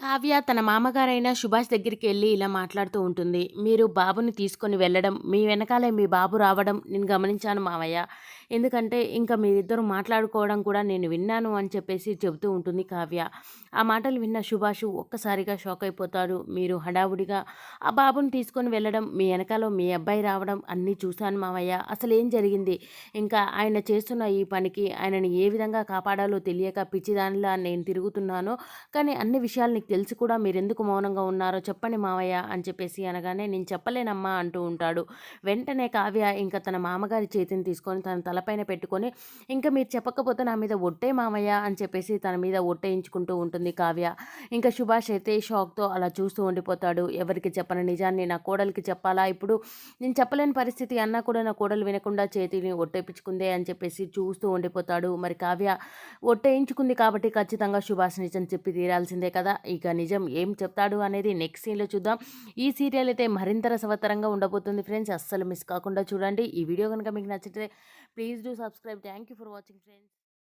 కావ్య తన మామగారైన సుభాష్ దగ్గరికి వెళ్ళి ఇలా మాట్లాడుతూ ఉంటుంది. మీరు బాబుని తీసుకొని వెళ్ళడం మీ వెనకాలే మీ బాబు రావడం నేను గమనించాను మావయ్య. ఎందుకంటే ఇంకా మీరిద్దరు మాట్లాడుకోవడం కూడా నేను విన్నాను అని చెప్పేసి చెబుతూ ఉంటుంది కావ్య. ఆ మాటలు విన్న సుభాష్ ఒక్కసారిగా షాక్ అయిపోతాడు. మీరు హడావుడిగా ఆ బాబుని తీసుకొని వెళ్ళడం మీ వెనకాల మీ అబ్బాయి రావడం అన్నీ చూశాను మావయ్య. అసలు ఏం జరిగింది? ఇంకా ఆయన చేస్తున్న ఈ పనికి ఆయనని ఏ విధంగా కాపాడాలో తెలియక పిచ్చిదానిలా నేను తిరుగుతున్నానో. కానీ అన్ని విషయాలు తెలిసి కూడా మీరు ఎందుకు మౌనంగా ఉన్నారో చెప్పండి మావయ్య అని చెప్పేసి అనగానే నేను చెప్పలేనమ్మా అంటూ ఉంటాడు. వెంటనే కావ్య ఇంకా తన మామగారి చేతిని తీసుకొని తన తలపైన పెట్టుకొని ఇంకా మీరు చెప్పకపోతే నా మీద ఒట్టే మామయ్య అని చెప్పేసి తన మీద ఒట్టేయించుకుంటూ ఉంటుంది కావ్య. ఇంకా సుభాష్ అయితే షాక్తో అలా చూస్తూ ఉండిపోతాడు. ఎవరికి చెప్పని? నిజాన్ని నా కోడలికి చెప్పాలా? ఇప్పుడు నేను చెప్పలేని పరిస్థితి అన్నా కూడా నా కోడలు వినకుండా చేతిని ఒట్టేపించుకుందే అని చెప్పేసి చూస్తూ ఉండిపోతాడు. మరి కావ్య ఒట్టేయించుకుంది కాబట్టి ఖచ్చితంగా సుభాష్ నిజం చెప్పి తీరాల్సిందే కదా. ఇక నిజం ఏం చెప్తాడు అనేది నెక్స్ట్ సీన్లో చూద్దాం. ఈ సీరియల్ అయితే మరింత రసవత్తరంగా ఉండబోతుంది ఫ్రెండ్స్. అస్సలు మిస్ కాకుండా చూడండి. ఈ వీడియో కనుక మీకు నచ్చితే please do subscribe. Thank you for watching friends.